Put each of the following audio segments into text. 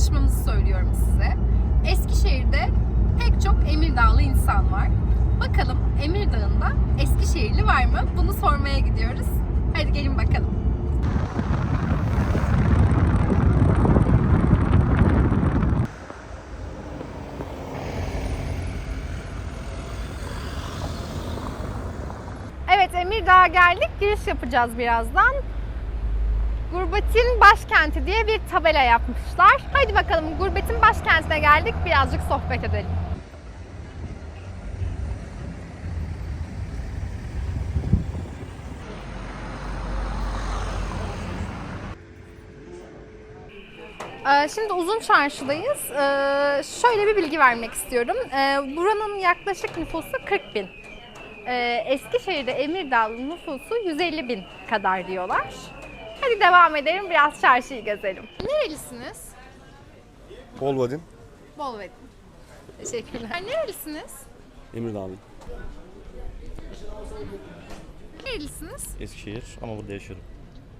tartışmamızı söylüyorum size. Eskişehir'de pek çok Emirdağlı insan var. Bakalım Emirdağ'ında Eskişehirli var mı? Bunu sormaya gidiyoruz. Hadi gelin bakalım. Evet Emirdağ'a geldik. Giriş yapacağız birazdan. Gurbetin başkenti diye bir tabela yapmışlar. Haydi bakalım Gurbetin başkentine geldik. Birazcık sohbet edelim. Ee, Şimdi Uzun Çarşı'dayız. Ee, Şöyle bir bilgi vermek istiyorum. Ee, Buranın yaklaşık nüfusu 40 bin. Eskişehir'de Emirdağ'ın nüfusu 150 bin kadar diyorlar. Hadi devam edelim biraz çarşıyı gezelim. Nerelisiniz? Bolvadin, Bolvedin. Teşekkürler. Nerelisiniz? Emirdağlı, Nerelisiniz? Eskişehir ama burada yaşıyorum.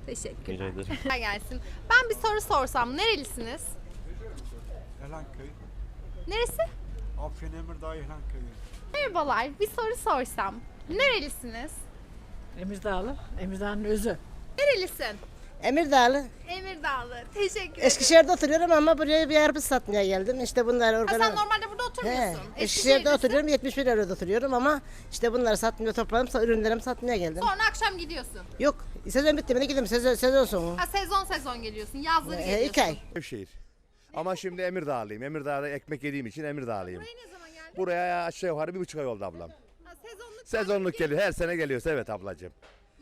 Teşekkürler. Rica ederim. Kolay gelsin. Ben bir soru sorsam nerelisiniz? Elanköy. Neresi? Afyon Emirdağ Elanköy. Merhabalar. Bir soru sorsam. Nerelisiniz? Emirdağlı, Emirdağ'ın özü. Nerelisin? Emirdağlı. Emirdağlı. Teşekkür ederim. Eskişehir'de oturuyorum ama buraya bir arpa satmaya geldim. İşte bunlar Ha, sen normalde burada He, oturmuyorsun. Eskişehir'de oturuyorum. 71 euroda oturuyorum ama işte bunları satmaya topladım. sa- Ürünlerimi satmaya geldim. Sonra akşam gidiyorsun. Yok. Sezon bitti mi? Gidelim. Sezon, sezon sonu. Ha sezon sezon geliyorsun. Yazları Ee, geliyorsun. iki ay. Nevşehir. Ama şimdi Emirdağlıyım. Emirdağ'da ekmek yediğim için Emirdağlıyım. Buraya ne zaman geldin? Buraya aşağı yukarı bir buçuk ay oldu ablam. Ha, sezonluk. Sezonluk geliyor. Her sene geliyorsa evet ablacığım.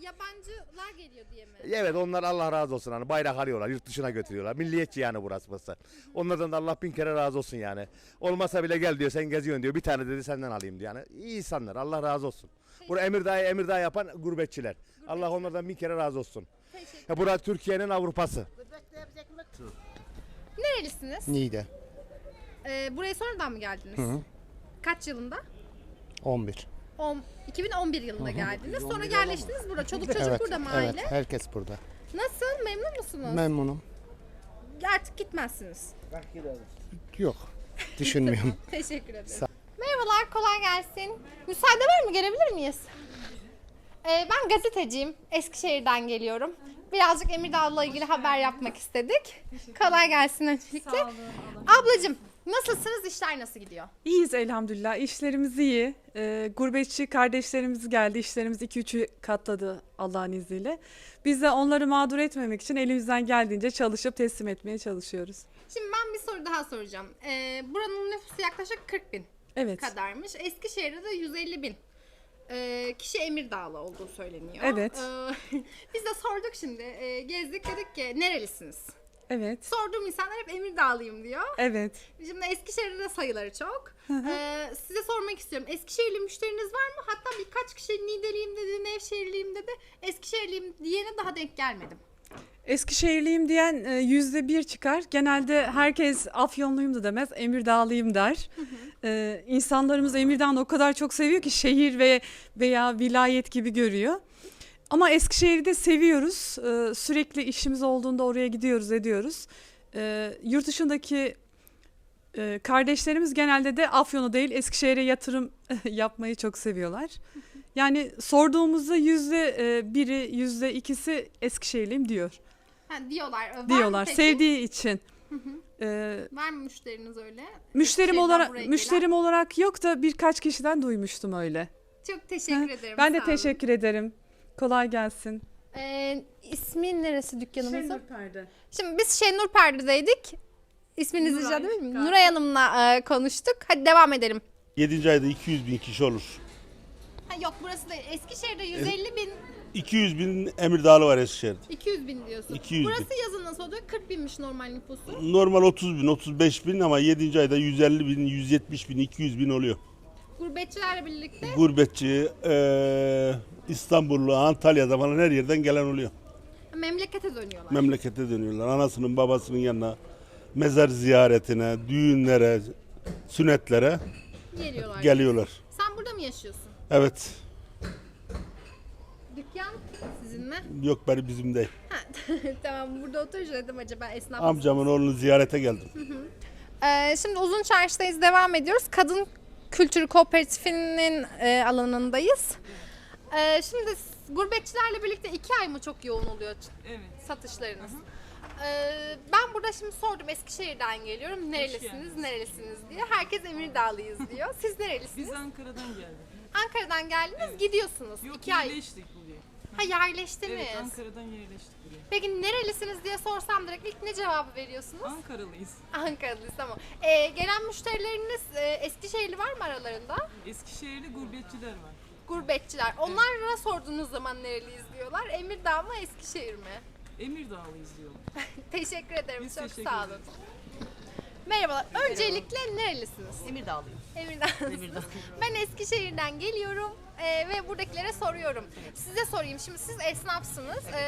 Yabancılar geliyor diye mi? Evet onlar Allah razı olsun. Hani bayrak alıyorlar. Yurt dışına götürüyorlar. Milliyetçi yani burası burası. Onlardan da Allah bin kere razı olsun yani. Olmasa bile gel diyor sen geziyorsun diyor. Bir tane dedi senden alayım diyor. Yani iyi insanlar. Allah razı olsun. Burası Emirdağ'ı Emirdağ yapan gurbetçiler. Allah onlardan bin kere razı olsun. Ya burası Türkiye'nin Avrupası. Nerelisiniz? Niğde Ee, buraya sonradan mı geldiniz? Kaç yılında? 11. On- 2011 yılında geldiniz. Sonra yerleştiniz burada. Çoluk çocuk evet, burada mı evet, aile? herkes burada. Nasıl? Memnun musunuz? Memnunum. Artık gitmezsiniz. Yok, düşünmüyorum. Teşekkür ederim. Merhabalar, kolay gelsin. Müsaade var mı? Gelebilir miyiz? Ee, ben gazeteciyim. Eskişehir'den geliyorum. Birazcık Emirdağ'la ilgili haber yapmak istedik. Kolay gelsin öncelikle. Ablacığım, nasılsınız? İşler nasıl gidiyor? İyiyiz elhamdülillah. İşlerimiz iyi. Ee, gurbetçi kardeşlerimiz geldi. İşlerimiz 2-3'ü katladı Allah'ın izniyle. Biz de onları mağdur etmemek için elimizden geldiğince çalışıp teslim etmeye çalışıyoruz. Şimdi ben bir soru daha soracağım. Ee, buranın nüfusu yaklaşık 40 bin Evet. kadarmış. Eskişehir'de de 150 bin ee, kişi Emirdağlı olduğu söyleniyor. Evet. Ee, biz de sorduk şimdi. Ee, gezdik dedik ki nerelisiniz? Evet. Sorduğum insanlar hep Emirdağlıyım diyor. Evet. Şimdi Eskişehir'de de sayıları çok. Ee, size sormak istiyorum. Eskişehirli müşteriniz var mı? Hatta birkaç kişi Niğdeliyim dedi, Nevşehirliyim dedi. Eskişehirliyim diyene daha denk gelmedim. Eskişehirliyim diyen e, yüzde bir çıkar. Genelde herkes Afyonluyum da demez, Emirdağlıyım der. Ee, insanlarımız Emirdağ'ı o kadar çok seviyor ki şehir ve veya vilayet gibi görüyor. Ama Eskişehir'i de seviyoruz. Ee, sürekli işimiz olduğunda oraya gidiyoruz, ediyoruz. Ee, yurt dışındaki e, kardeşlerimiz genelde de Afyon'u değil Eskişehir'e yatırım yapmayı çok seviyorlar. Yani sorduğumuzda yüzde e, biri, yüzde ikisi Eskişehirliyim diyor. Ha, diyorlar. Var mı Diyorlar peki? sevdiği için. Ee, Var mı müşteriniz öyle? müşterim Eskişehir'den olarak gelen? müşterim olarak yok da birkaç kişiden duymuştum öyle. Çok teşekkür ederim. Ben de sağ olun. teşekkür ederim. Kolay gelsin. Ee, ismin neresi dükkanımızın? Perde. Şimdi biz Şenur Perde'deydik. İsminizi Nuray, rica miyim? galiba. Nuray Hanım'la e, konuştuk. Hadi devam edelim. 7. ayda 200 bin kişi olur. Ha, yok burası değil. Eskişehir'de 150 bin, 200 bin Emirdağlı var Eskişehir'de. 200 bin diyorsun. 200 bin. burası yazın nasıl oluyor? 40 binmiş normal nüfusu. Normal 30 bin, 35 bin ama 7. ayda 150 bin, 170 bin, 200 bin oluyor. Gurbetçilerle birlikte Gurbetçi, eee İstanbullu, Antalya'da falan her yerden gelen oluyor. memlekete dönüyorlar. Memlekete dönüyorlar. Anasının babasının yanına, mezar ziyaretine, düğünlere, sünnetlere Geliyorlar. geliyorlar. Sen burada mı yaşıyorsun? Evet. Dükkan Sizin mi? Yok benim bizim değil. tamam burada oturunca dedim acaba esnaf Amcamın oğlunu ziyarete geldim. Ee, şimdi Uzun Çarşı'dayız, devam ediyoruz. Kadın Kültürü Kooperatifi'nin e, alanındayız. Ee, şimdi s- gurbetçilerle birlikte iki ay mı çok yoğun oluyor ç- satışlarınız? Ee, ben burada şimdi sordum Eskişehir'den geliyorum. Nerelisiniz, nerelisiniz diye. Herkes Emirdağlıyız diyor. Siz nerelisiniz? Biz Ankara'dan geldik. Ankara'dan geldiniz, gidiyorsunuz. Yok iki ay. yerleştik buraya. Ha yerleştiniz. Evet Ankara'dan yerleştik buraya. Peki nerelisiniz diye sorsam direkt ilk ne cevabı veriyorsunuz? Ankaralıyız. Ankaralıyız tamam. Ee, gelen müşterileriniz e, Eskişehirli var mı aralarında? Eskişehirli gurbetçiler var. Gurbetçiler. Onlara sorduğunuz zaman nereliyiz diyorlar. Emirdağ mı Eskişehir mi? Emirdağlıyız diyorlar. Teşekkür ederim. Biz Çok teşekkür sağ olun. ederiz. Merhabalar. Öncelikle nerelisiniz? Emirdağlıyım. Emirdağ'lısınız. Emirdağ. Ben Eskişehir'den geliyorum e, ve buradakilere soruyorum. Size sorayım. Şimdi siz esnafsınız. E,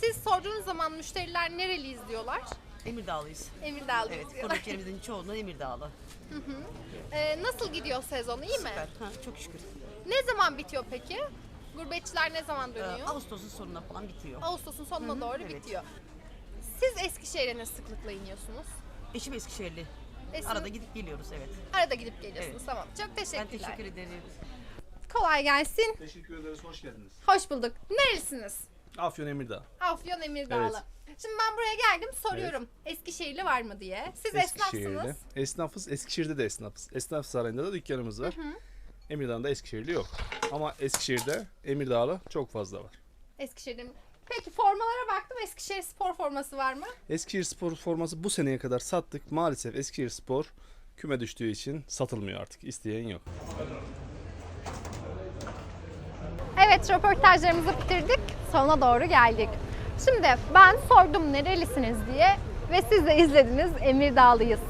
siz sorduğunuz zaman müşteriler nereliyiz diyorlar. Emirdağlıyız. Emirdağlıyız Evet, diyorlar. gurbetçilerimizin çoğunluğu Emirdağlı. E, nasıl gidiyor sezon? İyi mi? Süper. Ha, çok şükür. Ne zaman bitiyor peki? Gurbetçiler ne zaman Ee, dönüyor? Ağustos'un sonuna falan bitiyor. Ağustos'un sonuna Hı hı, doğru evet. bitiyor. Siz Eskişehir'e ne sıklıkla iniyorsunuz? Eşim Eskişehirli. Esin- Arada gidip geliyoruz evet. Arada gidip geliyorsunuz. Evet. Tamam. Çok Ben teşekkürler. teşekkür ederim. Kolay gelsin. Teşekkür ederiz, hoş geldiniz. Hoş bulduk. Nerelisiniz? Afyon Emirdağ. Afyon Emirdağlı. Şimdi ben buraya geldim soruyorum. Eskişehirli var mı diye. Siz esnafsınız. Esnafız. Eskişehir'de de esnafız. Esnaf sarayında da dükkanımız var. Emirdağ'da Eskişehirli yok. Ama Eskişehir'de Emirdağlı çok fazla var. Eskişehir'de mi? Peki formalara baktım. Eskişehir spor forması var mı? Eskişehir Spor forması bu seneye kadar sattık. Maalesef Eskişehir Spor küme düştüğü için satılmıyor artık. İsteyen yok. Evet röportajlarımızı bitirdik. Sonuna doğru geldik. Şimdi ben sordum nerelisiniz diye ve siz de izlediniz Emirdağlıyız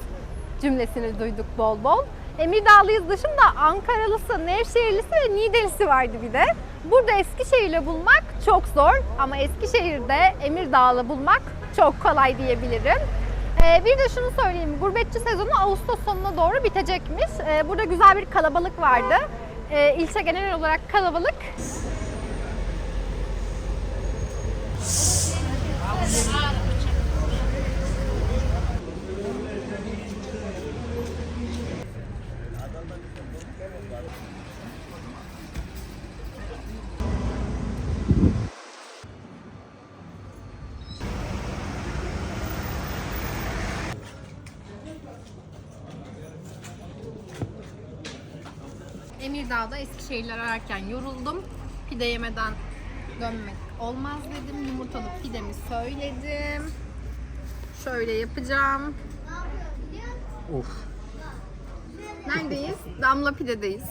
cümlesini duyduk bol bol. Emirdağlıyız dışında Ankaralısı, Nevşehirlisi ve Niğdelisi vardı bir de. Burada Eskişehirli bulmak çok zor ama Eskişehir'de Emirdağlı bulmak çok kolay diyebilirim. Ee, bir de şunu söyleyeyim, gurbetçi sezonu Ağustos sonuna doğru bitecekmiş. Ee, burada güzel bir kalabalık vardı. Ee, ilçe genel olarak kalabalık. Emirdağ'da Eskişehirler ararken yoruldum. Pide yemeden dönmek olmaz dedim. Yumurtalı pidemi söyledim. Şöyle yapacağım. Of. Neredeyiz? Damla pidedeyiz.